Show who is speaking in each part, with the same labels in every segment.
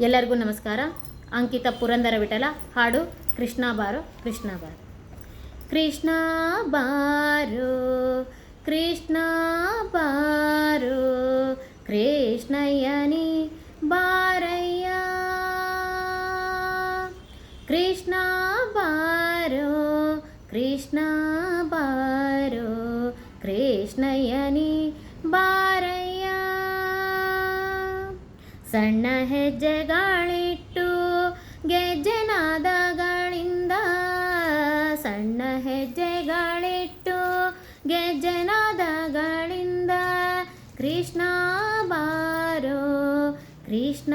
Speaker 1: ಎಲ್ಲರಿಗೂ ನಮಸ್ಕಾರ ಅಂಕಿತ ಪುರಂದರ ವಿಠಲ ಹಾಡು ಕೃಷ್ಣ ಬಾರೋ ಕೃಷ್ಣ ಬಾರೋ ಕೃಷ್ಣ ಬಾರೋ ಕೃಷ್ಣ ಬಾರೋ ಕೃಷ್ಣಯ್ಯನಿ ಬಾರಯ್ಯ ಕೃಷ್ಣ ಬಾರೋ ಕೃಷ್ಣ ಬಾರೋ ಕೃಷ್ಣಯ್ಯನಿ ಸಣ್ಣ ಹೆಜ್ಜೆಗಳಿಟ್ಟು ಗೆಜ್ಜೆನಾದಗಳಿಂದ ಸಣ್ಣ ಹೆಜ್ಜೆಗಳಿಟ್ಟು ಗೆಜ್ಜೆನಾದಗಳಿಂದ ಕೃಷ್ಣ ಬಾರೋ ಕೃಷ್ಣ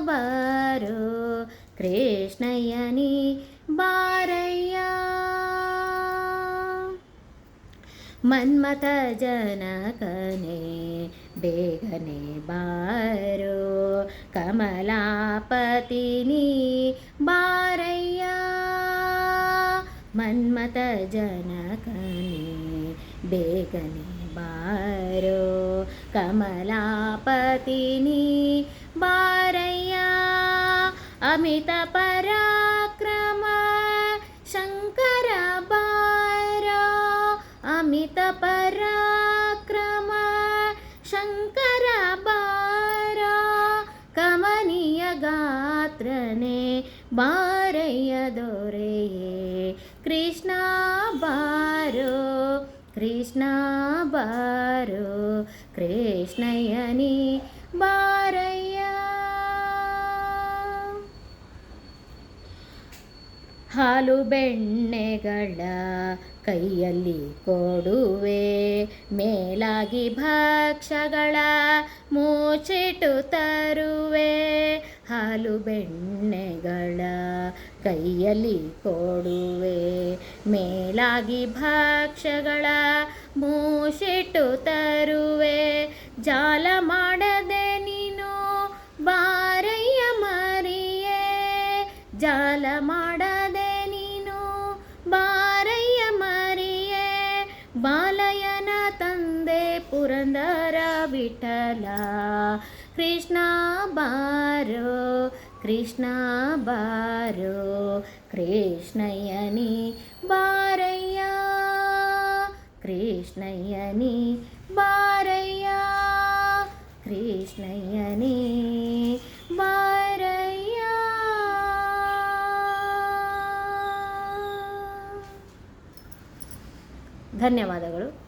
Speaker 1: ಬಾರೋ ಕೃಷ್ಣಯ್ಯನಿ ಬಾರಯ್ಯ. मन्मथजनकने बेगने बारो कमलापतिनिनी बारय्या। मन्मथजनकने बेगने बारो कमलापतिनिनी बारय्या। अमितपरा बारा कमनीय गात्रने बारय दोरे कृष्णा बारो कृष्णा बारो कृष्णयनि बार। ಹಾಲು ಬೆಣ್ಣೆಗಳ ಕೈಯಲ್ಲಿ ಕೊಡುವೆ. ಮೇಲಾಗಿ ಭಕ್ಷಗಳ ಮೂಚಿಟು ತರುವೆ. ಹಾಲು ಬೆಣ್ಣೆಗಳ ಕೈಯಲ್ಲಿ ಕೊಡುವೆ. ಮೇಲಾಗಿ ಭಕ್ಷಗಳ ಮೂಷಿಟ್ಟು ತರುವೆ. ಜಾಲ ಮಾಡದೆ ನೀನು ಬಾರಯ್ಯ ಮರಿಯೇ. ಜಾಲ ಮಾಡದೆ ಬಾಲಯನ ತಂದೆ ಪುರಂದರ ವಿಠಲ ಕೃಷ್ಣ ಬಾರೋ ಕೃಷ್ಣ ಬಾರೋ ಕೃಷ್ಣಯ್ಯನಿ ಬಾರಯ್ಯ ಕೃಷ್ಣಯ್ಯನಿ ಬಾರಯ್ಯ ಕೃಷ್ಣಯ್ಯನಿ ಧನ್ಯವಾದಗಳು.